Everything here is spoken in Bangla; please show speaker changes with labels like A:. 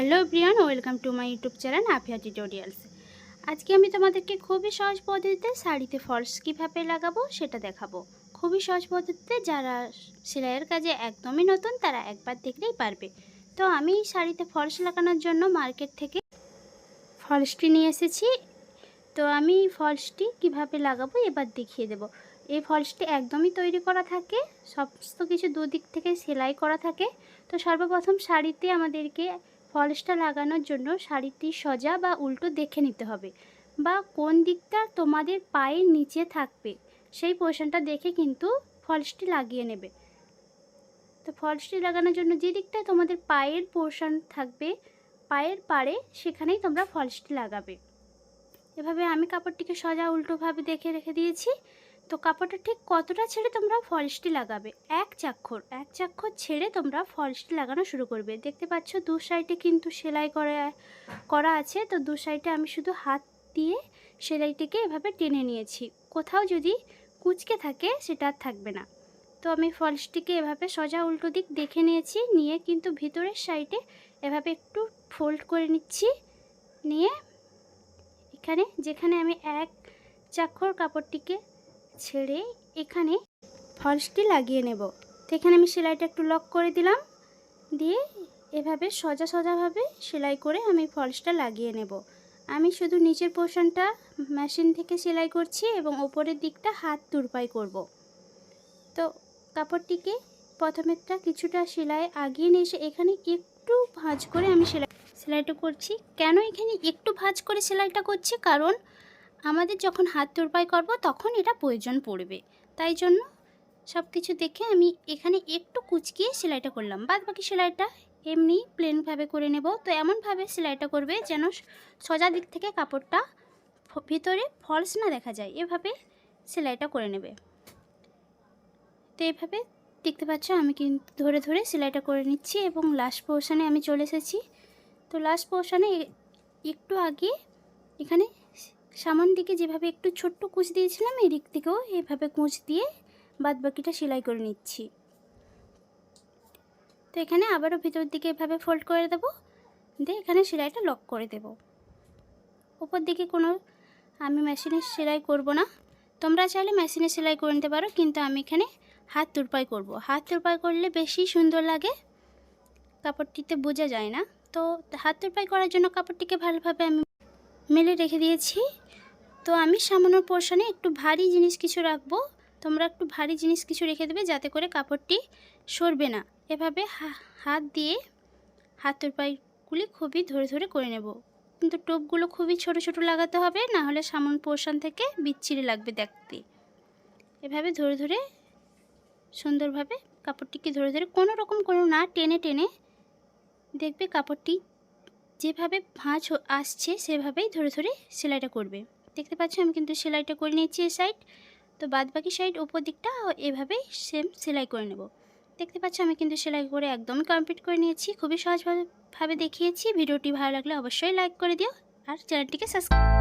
A: Hello Brian welcome to my YouTube channel Afiya tutorials. আজকে আমি তোমাদেরকে খুবই সহজ পদ্ধতিতে শাড়িতে ফলস কীভাবে লাগাবো সেটা দেখাবো। খুবই সহজ পদ্ধতিতে যারা সেলাইয়ের কাজে একদমই নতুন, তারা একবার দেখলেই পারবে। তো আমি শাড়িতে ফলস লাগানোর জন্য মার্কেট থেকে ফলসটি নিয়ে এসেছি। তো আমি ফলসটি কীভাবে লাগাবো এবার দেখিয়ে দেবো। এই ফলসটি একদমই তৈরি করা থাকে, সমস্ত কিছু দুদিক থেকে সেলাই করা থাকে। তো সর্বপ্রথম শাড়িতে আমাদেরকে ফলসটা লাগানোর জন্য শাড়িটি সোজা বা উল্টো দেখে নিতে হবে বা কোন দিকটা তোমাদের পায়ের নিচে থাকবে, সেই পোর্শনটা দেখে কিন্তু ফলসটি লাগিয়ে নেবে। তো ফলসটি লাগানোর জন্য যে দিকটায় তোমাদের পায়ের পোর্শন থাকবে, পায়ের পাড়ে সেখানেই তোমরা ফলসটি লাগাবে। এভাবে আমি কাপড়টিকে সোজা উল্টোভাবে দেখে রেখে দিয়েছি। তো কাপড়টা ঠিক কতটা ছেড়ে তোমরা ফলসটি লাগাবে? এক চাক্ষর এক চাক্ষর ছেড়ে তোমরা ফলসটি লাগানো শুরু করবে। দেখতে পাচ্ছ দু সাইডে কিন্তু সেলাই করা করা আছে। তো দু সাইডে আমি শুধু হাত দিয়ে সেলাইটিকে এভাবে টেনে নিয়েছি। কোথাও যদি কুচকে থাকে, সেটা আর থাকবে না। তো আমি ফলসটিকে এভাবে সোজা উল্টো দিক দেখে নিয়েছি। নিয়ে কিন্তু ভিতরের সাইডে এভাবে একটু ফোল্ড করে নিচ্ছি। নিয়ে এখানে যেখানে আমি এক চাক্ষর কাপড়টিকে ছেড়ে এখানে ফলসটি লাগিয়ে নেব। তো এখানে আমি সেলাইটা একটু লক করে দিলাম। দিয়ে এভাবে সোজা সোজাভাবে সেলাই করে আমি ফলসটা লাগিয়ে নেব। আমি শুধু নিচের পোর্শনটা মেশিন থেকে সেলাই করছি এবং ওপরের দিকটা হাত তুরপাই করব। তো কাপড়টিকে প্রথমেরটা কিছুটা সেলাই আগিয়ে নিয়ে এসে এখানে একটু ভাঁজ করে আমি সেলাই সেলাইটা করছি। কেন এখানে একটু ভাঁজ করে সেলাইটা করছি? কারণ আমাদের যখন হাত তোরপাই করব, তখন এটা প্রয়োজন পড়বে। তাই জন্য সব কিছু দেখে আমি এখানে একটু কুচকিয়ে সেলাইটা করলাম। বাদ বাকি সেলাইটা এমনি প্লেনভাবে করে নেব। তো এমনভাবে সেলাইটা করবে যেন সোজা দিক থেকে কাপড়টা ভিতরে ফলস না দেখা যায়। এভাবে সেলাইটা করে নেবে। তো এভাবে দেখতে পাচ্ছ আমি কিন্তু ধরে ধরে সেলাইটা করে নিচ্ছি এবং লাস্ট পোর্শানে আমি চলে এসেছি। তো লাস্ট পোর্শানে একটু আগে এখানে সামন দিকে যেভাবে একটু ছোট্ট কুচ দিয়েছিলাম, এই দিক থেকেও এইভাবে কুচ দিয়ে বাদ বাকিটা সেলাই করে নিচ্ছি। তো এখানে আবারও ভিতর দিকে এভাবে ফোল্ড করে দেব, দিয়ে এখানে সেলাইটা লক করে দেব। উপর দিকে কোনো আমি মেশিনে সেলাই করব না। তোমরা চাইলে মেশিনে সেলাই করে নিতে পারো, কিন্তু আমি এখানে হাত তুরপাই করব। হাত তুরপাই করলে বেশি সুন্দর লাগে, কাপড়টিতে বোঝা যায় না। তো হাত তুরপাই করার জন্য কাপড়টিকে ভালোভাবে আমি মেলে রেখে দিয়েছি। তো আমি সামান্য পোর্শনে একটু ভারী জিনিস কিছু রাখব। তোমরা একটু ভারী জিনিস কিছু রেখে দেবে যাতে করে কাপড়টি সরবে না। এভাবে হাত দিয়ে হাতের পাইগুলি খুবই ধরে ধরে করে নেব। কিন্তু টোপগুলো খুবই ছোট ছোট লাগাতে হবে, না হলে সামন পোর্শন থেকে বিচ্ছিরি লাগবে দেখতে। এভাবে ধরে ধরে সুন্দরভাবে কাপড়টিকে ধরে ধরে কোনো রকম কোনো না টেনে টেনে দেখবে কাপড়টি যেভাবে ভাঁজ আসছে, সেভাবেই ধরে ধরে সেলাইটা করবে। দেখতে পাচ্ছ, আমি কিন্তু সেলাইটা করে নিয়েছি এই সাইড তো বাদ বাকি সাইড উপর দিকটা এভাবেই সেম সেলাই করে নেব। দেখতে পাচ্ছ, আমি কিন্তু সেলাই করে একদমই কমপ্লিট করে নিয়েছি। খুবই সহজভাবে ভাবে দেখিয়েছি। ভিডিওটি ভালো লাগলে অবশ্যই লাইক করে দিও। আর চ্যানেলটিকে সাবস্ক্রাইব